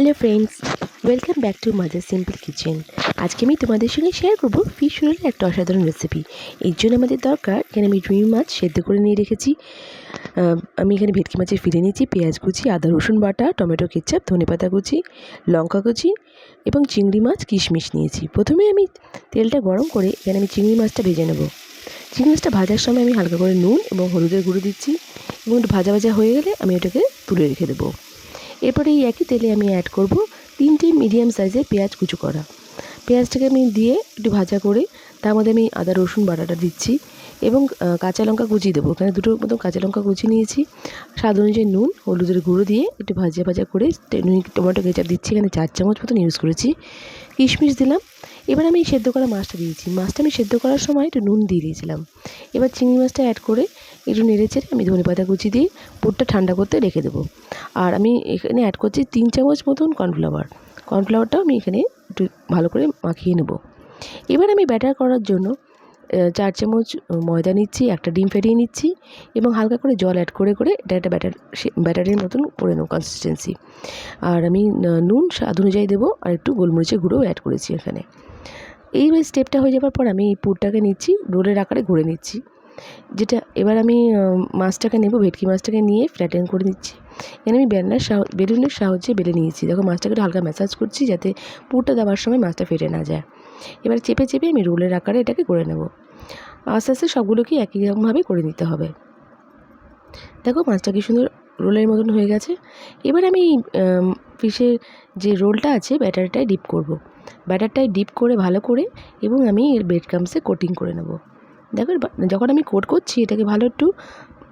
Hello friends, welcome back to mother simple kitchen. আজকে আমি তোমাদের সঙ্গে শেয়ার করব ফিশ রোলের একটা অসাধারণ রেসিপি এর জন্য আমাদের দরকার, এখানে আমি রুই মাছ সেদ্ধ করে নিয়ে রেখেছি। আমি এখানে ভেটকি মাছের ফিরে নিয়েছি, পেঁয়াজ কুচি, আদা, রসুন বাটা, টমেটো কেচাপ, ধনেপাতা কুচি, লঙ্কা কুচি এবং চিংড়ি মাছ, কিশমিশ নিয়েছি। প্রথমে আমি তেলটা গরম করে এখানে আমি চিংড়ি মাছটা ভেজে নেব। চিংড়ি মাছটা ভাজার সময় আমি হালকা করে নুন এবং হলুদের গুঁড়ো দিচ্ছি এবং ভাজা ভাজা হয়ে গেলে আমি ওটাকে তুলে রেখে দেবো। এরপরে এই একই তেলে আমি অ্যাড করব তিনটে মিডিয়াম সাইজের পেঁয়াজ কুচু করা। পেঁয়াজটাকে আমি দিয়ে একটু ভাজা করে তার মধ্যে আমি আদা, রসুন, বাটাটা দিচ্ছি এবং কাঁচা লঙ্কা কুচি দেবো। এখানে দুটো মতো কাঁচা লঙ্কা কুচি নিয়েছি। স্বাদ অনুযায়ী নুন, হলুদের গুঁড়ো দিয়ে একটু ভাজা ভাজা করে টমেটো, কেচাপ দিচ্ছি। এখানে চার চামচ মতন ইউজ করেছি। কিশমিশ দিলাম। এবার আমি সেদ্ধ করা মাছটা দিয়েছি মাছটা আমি সেদ্ধ করার সময় একটু নুন দিয়ে দিয়েছিলাম। এবার চিংড়ি মাছটা অ্যাড করে একটু নেড়ে চেড়ে আমি ধনে পাতা কুচি দিয়ে পুরটা ঠান্ডা করতে রেখে দেবো। আর আমি এখানে অ্যাড করছি তিন চামচ মতন কর্নফ্লাওয়ার কর্নফ্লাওয়ারটাও আমি এখানে একটু ভালো করে মাখিয়ে নেব। এবার আমি ব্যাটার করার জন্য চার চামচ ময়দা নিচ্ছি, একটা ডিম ফেটিয়ে নিচ্ছি এবং হালকা করে জল অ্যাড করে করে এটা একটা ব্যাটার ব্যাটারের মতন করে নেব কনসিস্টেন্সি আর আমি নুন স্বাদ অনুযায়ী দেবো আর একটু গোলমরিচের গুঁড়োও অ্যাড করেছি এখানে। এই স্টেপটা হয়ে যাওয়ার পর আমি এই পুরটাকে নিচ্ছি, রোলের আকারে ঘুরে নিচ্ছি। যেটা এবার আমি মাছটাকে নেব, ভেটকি মাছটাকে নিয়ে ফ্ল্যাটেন করে নিচ্ছি। এখানে আমি বেলনার সাহ, বেলুনের সাহায্যে বেলে নিয়েছি। দেখো মাছটাকে একটু হালকা ম্যাসাজ করছি যাতে পুরটা দেওয়ার সময় মাছটা ফেটে না যায়। এবার চেপে চেপে আমি রোলের আকারে এটাকে করে নেব। আস্তে আস্তে সবগুলোকে একই রকমভাবে করে নিতে হবে। দেখো মাছটা কি সুন্দর রোলের মতন হয়ে গেছে। এবার আমি ফিশের যে রোলটা আছে, ব্যাটারটায় ডিপ করব। ব্যাটারটায় ডিপ করে, ভালো করে এবং আমি এর ব্রেড ক্রামসে কোটিং করে নেব। দেখো যখন আমি কোট করছি, এটাকে ভালো একটু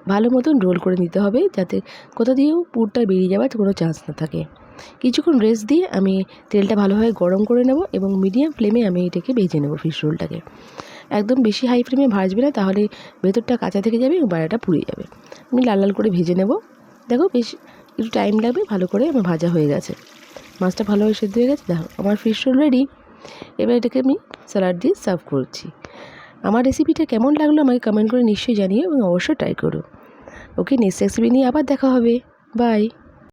ভালো মতন রোল করে নিতে হবে যাতে কোথা দিয়েও পুরটা বেরিয়ে যাওয়ার কোনো চান্স না থাকে। কিছুক্ষণ রেস্ট দিয়ে আমি তেলটা ভালোভাবে গরম করে নেব এবং মিডিয়াম ফ্লেমে আমি এটাকে ভেজে নেব ফিশ রোলটাকে একদম বেশি হাই ফ্লেমে ভাজবে না, তাহলে ভেতরটা কাঁচা থেকে যাবে এবং বাইরেটা পুড়ে যাবে। আমি লাল লাল করে ভেজে নেব। দেখো, বেশ একটু টাইম লাগবে, ভালো করে আমার ভাজা হয়ে গেছে। মাছটা ভালোভাবে সেদ্ধ হয়ে গেছে, দেখো, আমার ফিশ রোল রেডি এবার এটাকে আমি স্যালাড দিয়ে সার্ভ করছি। আমার রেসিপিটা কেমন লাগল আমাকে কমেন্ট করে নিশ্চয়ই জানিও এবং অবশ্যই ট্রাই করো। ওকে নেক্সট রেসিপি নিয়ে আবার দেখা হবে। বাই